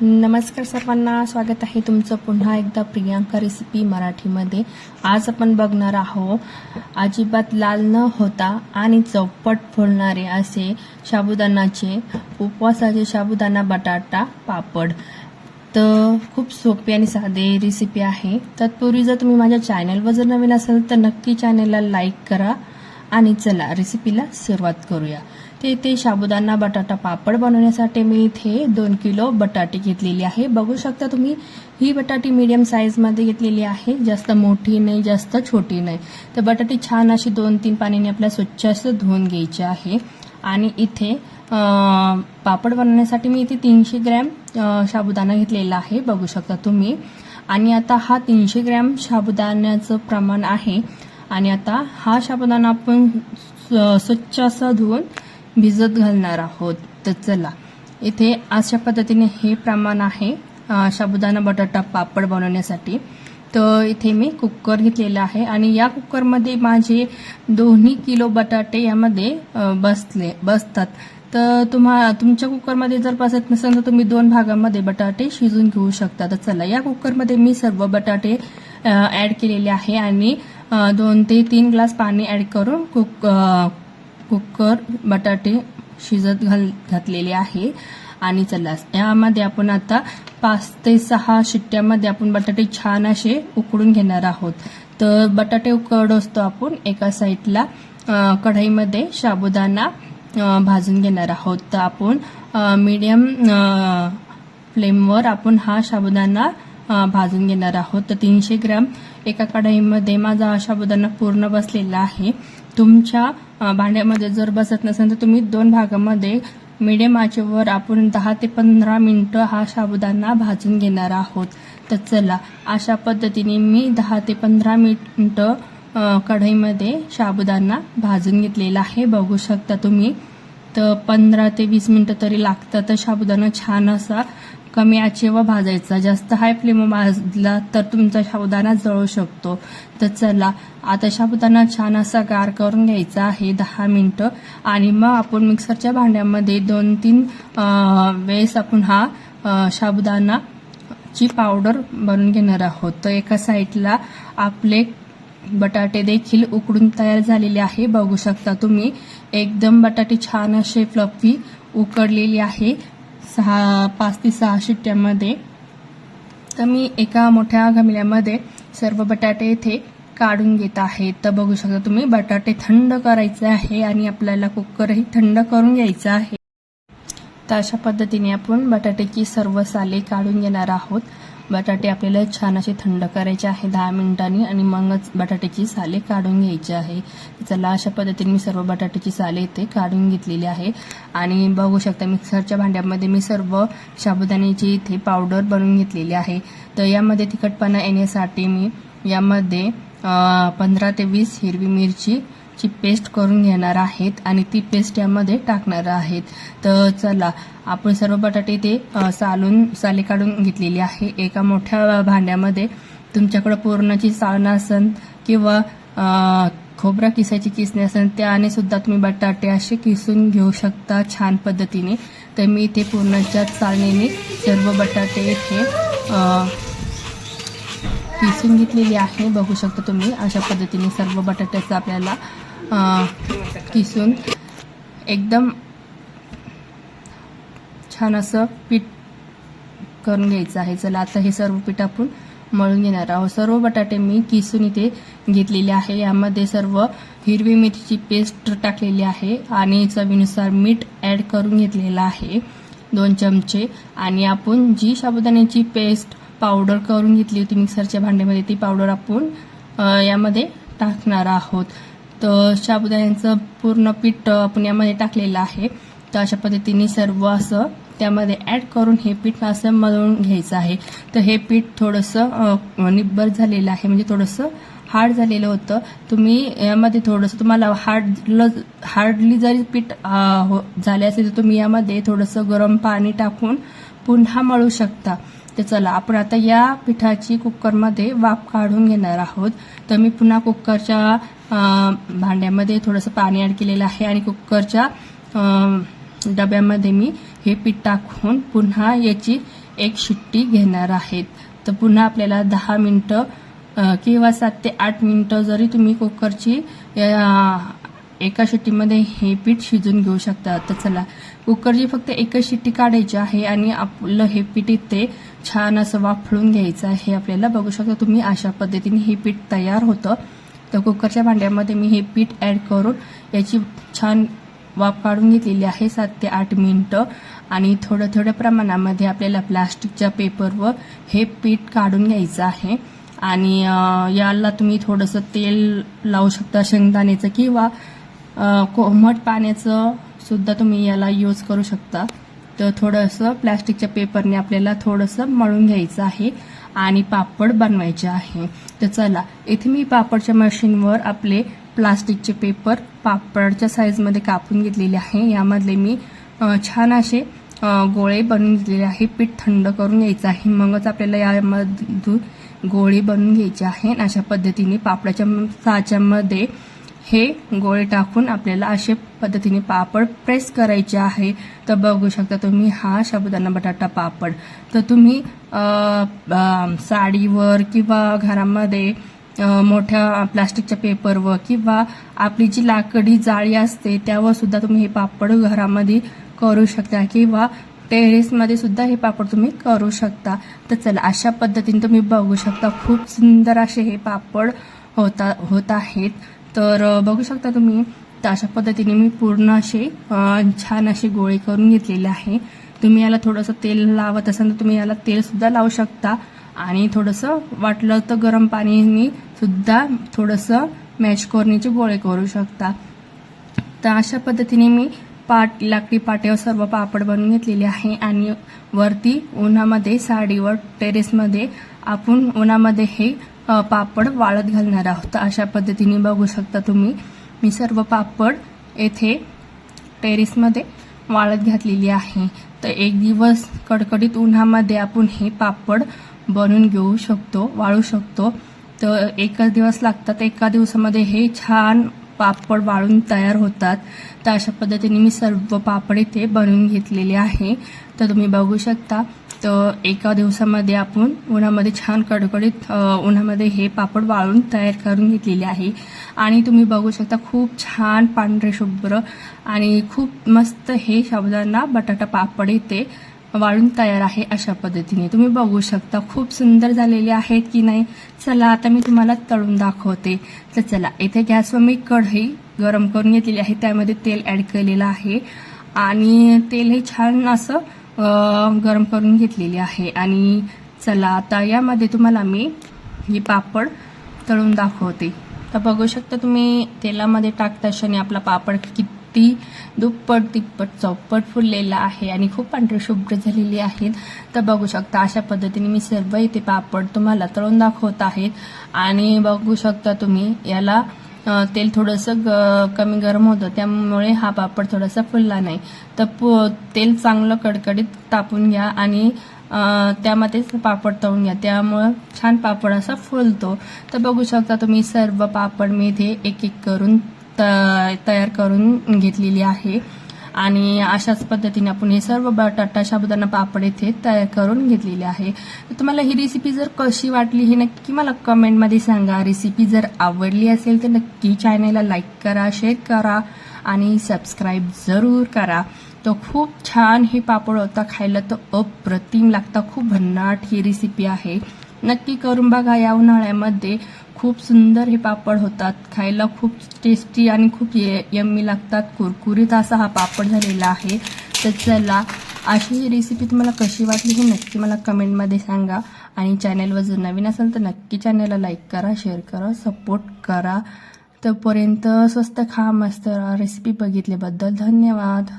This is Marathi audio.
नमस्कार सर्वांना स्वागत आहे तुमचं पुन्हा एकदा प्रियांका रेसिपी मराठीमध्ये. आज आपण बघणार आहोत अजिबात लाल न होता आणि चौपट फुलणारे असे साबुदाणाचे उपवासाचे साबुदाणा बटाटा पापड. तर खूप सोपी आणि साधे रेसिपी आहे. तत्पूर्वी जर तुम्ही माझ्या चॅनलवर जर नवीन असाल तर नक्की चॅनलला लाईक करा आणि चला रेसिपीला सुरुवात करूया. ते इथे साबुदाणा बटाटा पापड बनवण्यासाठी मी इथे दोन किलो बटाटे घेतलेली आहे. बघू शकता तुम्ही ही बटाटी मीडियम साईजमध्ये घेतलेली आहे. जास्त मोठी नाही जास्त छोटी नाही. तर बटाटी छान अशी दोन तीन पाण्याने आपल्या स्वच्छ असं धुवून घ्यायची आहे. आणि इथे पापड बनवण्यासाठी मी इथे तीनशे ग्रॅम साबुदाणा घेतलेला आहे. बघू शकता तुम्ही. आणि आता हा तीनशे ग्रॅम साबुदाण्याचं प्रमाण आहे. आणि आता हा साबुदाणा आपण स्वच्छ असा धुवून भिजत घालणार आहोत तर चला. इथे अशा पद्धतीने हे प्रमाण आहे साबुदाणा बटाटा पापड बनवण्यासाठी. तर इथे मी कुकर घेतलेला आहे आणि या कुकरमध्ये माझे दोन्ही किलो बटाटे यामध्ये बसले बसतात. तर तुम्हा तुमच्या कुकरमध्ये जर बसत नसेल तर तुम्ही दोन भागामध्ये बटाटे शिजून घेऊ शकता. तर चला या कुकरमध्ये मी सर्व बटाटे ॲड केलेले आहे आणि दोन ते तीन ग्लास पाणी ॲड करून कुक कुकर बटाटे शिजत घाल घातलेले आहे. आणि चला यामध्ये आपण आता पाच ते सहा शिट्ट्यामध्ये आपण बटाटे छान असे उकडून घेणार आहोत. तर बटाटे उकड असतो आपण एका साईडला कढईमध्ये साबुदाणा भाजून घेणार आहोत. तर आपण मीडियम फ्लेमवर आपण हा साबुदाणा भाजून घेणार आहोत. तर तीनशे ग्रॅम एका कढईमध्ये माझा हा साबुदाणा पूर्ण बसलेला आहे. तुमच्या भांड्यामध्ये जर बसत नसेल तर तुम्ही दोन भागामध्ये मिडियम आचेवर आपण दहा ते पंधरा मिनटं हा साबुदाणा भाजून घेणार आहोत. तर चला अशा पद्धतीने मी दहा ते पंधरा मिनटं कढईमध्ये साबुदाणा भाजून घेतलेला आहे. बघू शकता तुम्ही. तर पंधरा ते वीस मिनटं तरी लागतात तर साबुदाणा छान असा कमी आचेवर भाजायचा. जास्त हाय फ्लेम भाजला तर तुमचा साबुदाणा जळू शकतो. तर चला आता शाबुदाणा छान असा गार करून घ्यायचा आहे दहा मिनटं. आणि मग आपण मिक्सरच्या भांड्यामध्ये दोन तीन वेळेस आपण हा शाबुदाणा ची पावडर बनवून घेणार आहोत. तर एका साईडला आपले बटाटे देखील उकडून तयार झालेले आहे. बघू शकता तुम्ही एकदम बटाटे छान असे फ्लफी उकडलेली आहे. सहा पाच ते सहा शिट्ट्यामध्ये. तर मी एका मोठ्या गमल्यामध्ये सर्व बटाटे इथे काढून घेत आहे. तर बघू शकता तुम्ही बटाटे थंड करायचे आहे आणि आपल्याला कुकरही थंड करून घ्यायचा आहे. तर अशा पद्धतीने आपण बटाट्याची सर्व साले काढून घेणार आहोत. बटाटे आपल्याला छान असे थंड करायचे आहे दहा मिनिटांनी आणि मगच बटाट्याची साले काढून घ्यायची आहे. चला अशा पद्धतीने मी सर्व बटाट्याची साले इथे काढून घेतलेली आहे. आणि बघू शकता मिक्सरच्या भांड्यामध्ये मी सर्व साबुदाण्याची इथे पावडर बनवून घेतलेली आहे. तर यामध्ये तिखटपणा येण्यासाठी मी यामध्ये पंधरा ते वीस हिरवी मिरची ची पेस्ट करून घेणार आहेत आणि ती पेस्ट यामध्ये टाकणार आहेत. तर चला आपण सर्व बटाटे ते सालून साले काढून घेतलेली आहे. एका मोठ्या भांड्यामध्ये तुमच्याकडं पूर्णाची साळणं असन किंवा खोबरा किसायची किसणी असेल त्याने सुद्धा तुम्ही बटाटे असे किसून घेऊ शकता छान पद्धतीने. तर मी इथे पूर्णाच्या चालणीने सर्व बटाटे इथे किसून घेतलेली आहे. बघू शकता तुम्ही अशा पद्धतीने सर्व बटाट्याचं आपल्याला किसून. एकदम छान असं पीठ करून घ्यायचं आहे. चला आता हे सर्व पीठ आपण मळून घेणार आहोत. सर्व बटाटे मी किसून इथे घेतलेले आहे. यामध्ये सर्व हिरवी मिरची पेस्ट टाकलेली आहे आणि चवीनुसार मीठ ॲड करून घेतलेलं आहे. दोन चमचे. आणि आपण जी साबुदाण्याची पेस्ट पावडर करून घेतली होती मिक्सरच्या भांड्यामध्ये ती पावडर आपण यामध्ये टाकणार आहोत. तर शाबुदाण्याचं पूर्ण पीठ आपण यामध्ये टाकलेलं आहे. तर अशा पद्धतीने सर्व असं त्यामध्ये ॲड करून हे पीठ असं मळून घ्यायचं आहे. तर हे पीठ थोडंसं निब्बर झालेलं आहे. म्हणजे थोडंसं हार्ड झालेलं होतं. तुम्ही यामध्ये थोडंसं तुम्हाला हार्डलं हार्डली जरी पीठ हो- झाले असेल तर तुम्ही यामध्ये थोडंसं गरम पाणी टाकून पुन्हा मळू शकता. तर चला आपण आता या पिठाची कुकरमध्ये वाफ काढून घेणार आहोत. तर मी पुन्हा कुकरच्या भांड्यामध्ये थोडंसं पाणी ॲड केलेलं आहे आणि कुकरच्या डब्यामध्ये मी हे पीठ टाकून पुन्हा याची एक शिट्टी घेणार आहेत तर पुन्हा आपल्याला दहा मिनटं किंवा सात ते आठ मिनटं जरी तुम्ही कुकरची एका शिट्टीमध्ये हे पीठ शिजून घेऊ शकता. तर चला कुकरची फक्त एकच शिट्टी काढायची आहे आणि आपलं हे पीठ इथे छान असं वाफळून घ्यायचं आहे आपल्याला. बघू शकता तुम्ही अशा पद्धतीने हे पीठ तयार होतं. तर कुकरच्या भांड्यामध्ये मी हे पीठ ॲड करून याची छान वाफ काढून घेतलेली आहे सात ते आठ मिनटं. आणि थोडं थोड्या प्रमाणामध्ये आपल्याला प्लास्टिकच्या पेपरवर हे पीठ काढून घ्यायचं आहे. आणि याला तुम्ही थोडंसं तेल लावू शकता शेंगदाण्याचं किंवा कोमट पाण्याचं सुद्धा तुम्ही याला यूज करू शकता. तर थोडंसं प्लॅस्टिकच्या पेपरने आपल्याला थोडंसं मळून घ्यायचं आहे आणि पापड बनवायचे आहे. तर चला इथे मी पापडच्या मशीनवर आपले प्लास्टिकचे पेपर पापडच्या साईजमध्ये कापून घेतलेले आहे. यामधले मी छान असे गोळे बनवून घेतलेले आहे. पीठ थंड करून घ्यायचं आहे. मगच आपल्याला यामधून गोळी बनवून घ्यायची आहे अशा पद्धतीने पापडाच्या साच्यामध्ये हे गोळे टाकून आपल्याला असे पद्धतीने पापड प्रेस करायचे आहे. तर बघू शकता तुम्ही हा साबुदाणा बटाटा पापड. तर तुम्ही साडीवर किंवा घरामध्ये मोठ्या प्लास्टिकच्या पेपरवर किंवा आपली जी लाकडी जाळी असते त्यावर सुद्धा तुम्ही हे पापड घरामध्ये करू शकता किंवा टेरेसमध्ये सुद्धा हे पापड तुम्ही करू शकता. तर चला अशा पद्धतीने तुम्ही बघू शकता खूप सुंदर असे हे पापड होता होत आहेत. तर बघू शकता तुम्ही तर अशा पद्धतीने मी पूर्ण असे छान असे गोळे करून घेतलेले आहे. तुम्ही याला थोडंसं तेल लावत असाल तर तुम्ही याला तेलसुद्धा लावू शकता. आणि थोडंसं वाटलं तर गरम पाणीने सुद्धा थोडंसं मॅच कोरणीचे गोळे करू शकता. तर अशा पद्धतीने मी पाट लाकडी पाट्यावर सर्व पापड बनवून घेतलेले आहे. आणि वरती उन्हामध्ये साडीवर टेरेसमध्ये आपण उन्हामध्ये हे पापड वाळत घालणार आहोत. अशा पद्धतीने बघू शकता तुम्ही. मी सर्व पापड येथे टेरेसमध्ये वाळत घातलेली आहे. तर एक दिवस कडकडीत उन्हामध्ये आपण हे पापड बनवून घेऊ शकतो वाळू शकतो. तर एकच दिवस लागतात. एका दिवसामध्ये हे छान पापड वाळून तयार होतात. तर अशा पद्धतीने मी सर्व पापड इथे बनवून घेतलेले आहे. तर तुम्ही बघू शकता तर एका दिवसामध्ये आपण उन्हामध्ये छान कडकडीत उन्हामध्ये हे पापड वाळून तयार करून घेतलेले आहे. आणि तुम्ही बघू शकता खूप छान पांढरे शुभ्र आणि खूप मस्त हे साबुदाणा बटाटा पापड येते वाळून तयार आहे अशा पद्धतीने. तुम्ही बघू शकता खूप सुंदर झालेले आहेत की नाही? चला आता मी तुम्हाला तळून दाखवते. तर चला इथे गॅसवर मी कढई गरम करून घेतलेली आहे. त्यामध्ये तेल ॲड केलेलं आहे. आणि तेल हे छान असं गरम करून घेतलेली आहे. आणि चला आता यामध्ये तुम्हाला मी ही पापड तळून दाखवते. तर बघू शकता तुम्ही तेलामध्ये टाकता क्षणी आपला पापड किती दुप्पट तिप्पट चौपट फुललेला आहे आणि खूप पांढरे शुभ्र झालेली आहेत. तर बघू शकता अशा पद्धतीने मी सर्व इथे पापड तुम्हाला तळून दाखवत आहेत. आणि बघू शकता तुम्ही याला तेल थोडंसं ग कमी गरम होतं. त्यामुळे हा पापड थोडासा फुलला नाही. तर पो तेल चांगलं कडकडीत तापून घ्या आणि त्यामध्येच पापड तळून घ्या. त्यामुळं छान पापड असा फुलतो. तर बघू शकता तुम्ही सर्व पापड मी इथे एक एक करून त तयार करून घेतलेली आहे. आणि अशाच पद्धतीने आपण हे सर्व बटाटा साबुदाणा पापड इथे तयार करून घेतलेले आहे. तुम्हाला ही रेसिपी जर कशी वाटली हे नक्की मला कमेंटमध्ये सांगा. रेसिपी जर आवडली असेल तर नक्की चॅनलला लाईक करा शेअर करा आणि सबस्क्राईब जरूर करा. तो खूप छान हे पापड होता खायला तर अप्रतिम लागता खूप भन्नाट ही रेसिपी आहे. नक्की करून बघा या उन्हाळ्यामध्ये. खूप सुंदर हे पापड होतात. खायला खूप टेस्टी आणि खूप ये यम्मी लागतात. कुरकुरीत असा हा पापड झालेला आहे. तर चला अशी ही रेसिपी तुम्हाला कशी वाटली हे नक्की मला कमेंटमध्ये सांगा. आणि चॅनलवर जर नवीन असेल तर नक्की चॅनलला लाईक करा शेअर करा सपोर्ट करा. तोपर्यंत स्वस्त खा मस्त रेसिपी बघितल्याबद्दल धन्यवाद.